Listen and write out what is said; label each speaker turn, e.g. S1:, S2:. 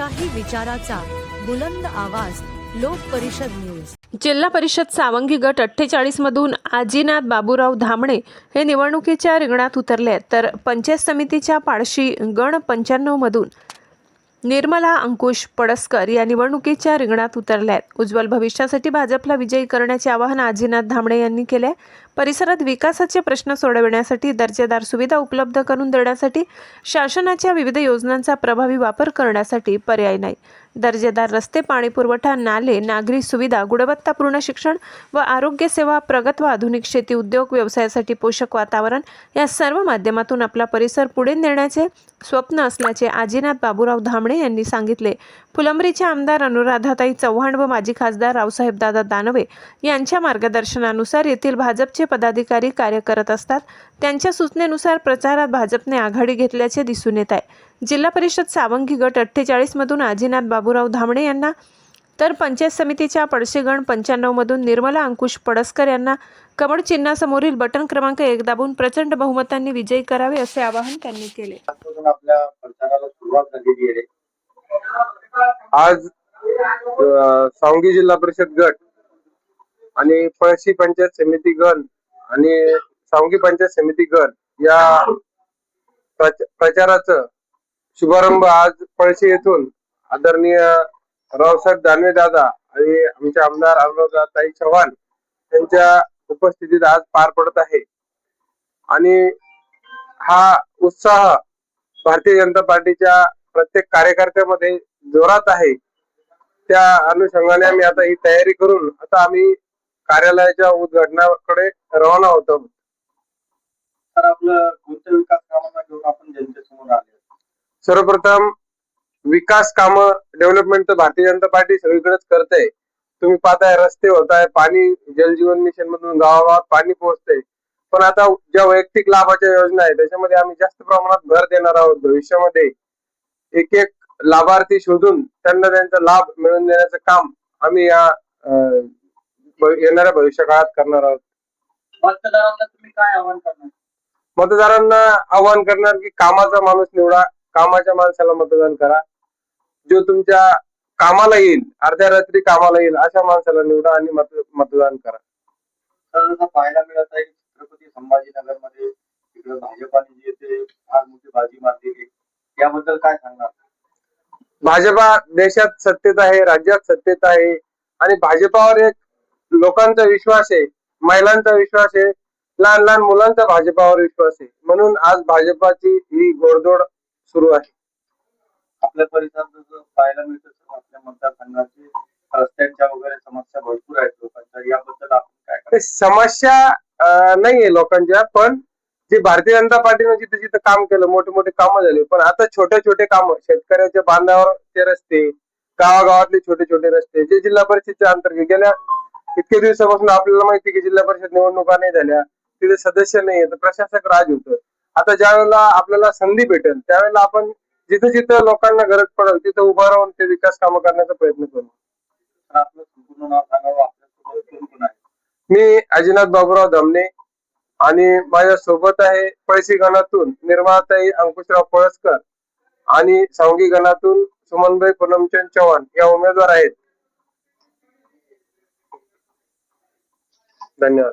S1: लोकशाही विचाराचा बुलंद आवाज लोक परिषद न्यूज.
S2: जिल्हा परिषद सावंगी गट अठ्ठेचाळीस मधून आजीनाथ बाबूराव धामणे हे निवडणुकीच्या रिंगणात उतरले तर पंचायत समितीच्या पाडशी गण पंच्याण्णव मधून निर्मला अंकुश पडसकर या निवडणुकीच्या रिंगणात उतरल्या आहेत. उज्ज्वल भविष्यासाठी भाजपला विजयी करण्याचे आवाहन आजीनाथ धामणे यांनी केले आहे. परिसरात विकासाचे प्रश्न सोडविण्यासाठी दर्जेदार सुविधा उपलब्ध करून देण्यासाठी शासनाच्या विविध योजनांचा प्रभावी वापर करण्यासाठी पर्याय नाही. दर्जेदार रस्ते पाणीपुरवठा नाले नागरी सुविधा गुणवत्तापूर्ण शिक्षण व आरोग्य सेवा प्रगत व आधुनिक शेती उद्योग व्यवसायासाठी पोषक वातावरण या सर्व माध्यमातून आपला परिसर पुढे नेण्याचे स्वप्न असल्याचे आजीनाथ बाबूराव धामणे यांनी सांगितले. फुलंब्रीचे आमदार अनुराधाताई चव्हाण व माजी खासदार रावसाहेब दादा दानवे यांच्या मार्गदर्शनानुसार येथील भाजपचे पदाधिकारी कार्य करत असतात. त्यांच्या सूचनेनुसार प्रचारात भाजपने आघाडी घेतल्याचे दिसून येत आहे. जिल्हा परिषद सावंगी गट अठ्ठेचाळीसमधून आजीनाथ बाबूराव धामणे यांना तर पंचायत समितीच्या पडशेगण पंच्याण्णव मधून निर्मला अंकुश पडसकर यांना कमळ चिन्हासमोरील बटन क्रमांक एक दाबून प्रचंड बहुमतांनी विजयी करावे असे आवाहन त्यांनी केले.
S3: आज सावंगी जिल्हा परिषद गट आणि पळशी पंचायत समिती गण आणि सावंगी पंचायत समिती गण या प्रचाराचं शुभारंभ आज पळशी येथून आदरणीय रावसाहेब दानवे दादा आणि आमचे आमदार अनुराधाताई चव्हाण यांच्या उपस्थितीत आज पार पडत आहे. आणि हा उत्साह भारतीय जनता पार्टीच्या प्रत्येक कार्यकर्त्यामध्ये जोरात आहे. त्या अनुषंगाने आम्ही आता ही तयारी करून आता आम्ही कार्यालयाच्या उद्घाटनाकडे रवाना होतो
S4: तर आपलं कोणत्या विकास कामांना घेऊन आपण जनतेसमोर आले?
S3: सर्वप्रथम विकास काम डेव्हलपमेंट तर भारतीय जनता पार्टी सगळीकडेच करते. तुम्ही पाहताय रस्ते होत आहे पाणी जलजीवन मिशन मधून गावागावात पाणी पोहोचते पण आता ज्या वैयक्तिक लाभाच्या योजना आहेत त्याच्यामध्ये आम्ही जास्त प्रमाणात भर देणार आहोत भविष्यामध्ये. एक एक लाभार्थी शोधून त्यांना त्यांचा लाभ मिळवून देण्याचं काम आम्ही या येणाऱ्या भविष्य काळात करणार आहोत.
S4: मतदारांना तुम्ही काय आवाहन करणार?
S3: मतदारांना आवाहन करणार की कामाचा माणूस निवडा. कामाच्या माणसाला मतदान करा. जो तुमच्या कामाला येईल अर्ध्या रात्री कामाला येईल अशा माणसाला निवडा आणि मत मतदान करा.
S4: पाहायला मिळत आहे की छत्रपती संभाजीनगरमध्ये तिकडे भाजपाने जे ते फार मोठी बाजी मारलेली. याबद्दल काय सांगणार?
S3: भाजपा देशात सत्तेत आहे राज्यात सत्तेत आहे आणि भाजपावर एक लोकांचा विश्वास आहे महिलांचा विश्वास आहे लहान लहान मुलांचा भाजपावर विश्वास आहे. म्हणून आज भाजपाची ही घोडदौड सुरू आहे.
S4: आपल्या परिसरात जसं पाहायला मिळतं आपल्या मतदारसंघाचे रस्त्यांच्या वगैरे समस्या भरपूर आहेत लोकांच्या. याबद्दल आपण काय
S3: समस्या नाहीये लोकांच्या पण जे भारतीय जनता पार्टीने जिथे जिथे काम केलं मोठे मोठे कामं झाले पण आता छोटे छोटे कामं शेतकऱ्याच्या बांधावरचे रस्ते गावागावातले छोटे छोटे रस्ते जे जिल्हा परिषदच्या अंतर्गत गेल्या इतके दिवसापासून आपल्याला माहिती की जिल्हा परिषद निवडणुका नाही झाल्या तिथे सदस्य नाही तर प्रशासक राज होतं. आता ज्या वेळेला आपल्याला संधी भेटेल त्यावेळेला आपण जिथं जिथं लोकांना गरज पडेल तिथं उभं राहून ते विकास कामं करण्याचा प्रयत्न करू. मी अजिनाथ बाबूराव धमणे आणि माझ्या सोबत आहे पळशी गणातून निर्मळाताई अंकुशराव पळसकर आणि सावंगी गणातून सुमनभाई पूनमचंद चव्हाण या उमेदवार आहेत. धन्यवाद.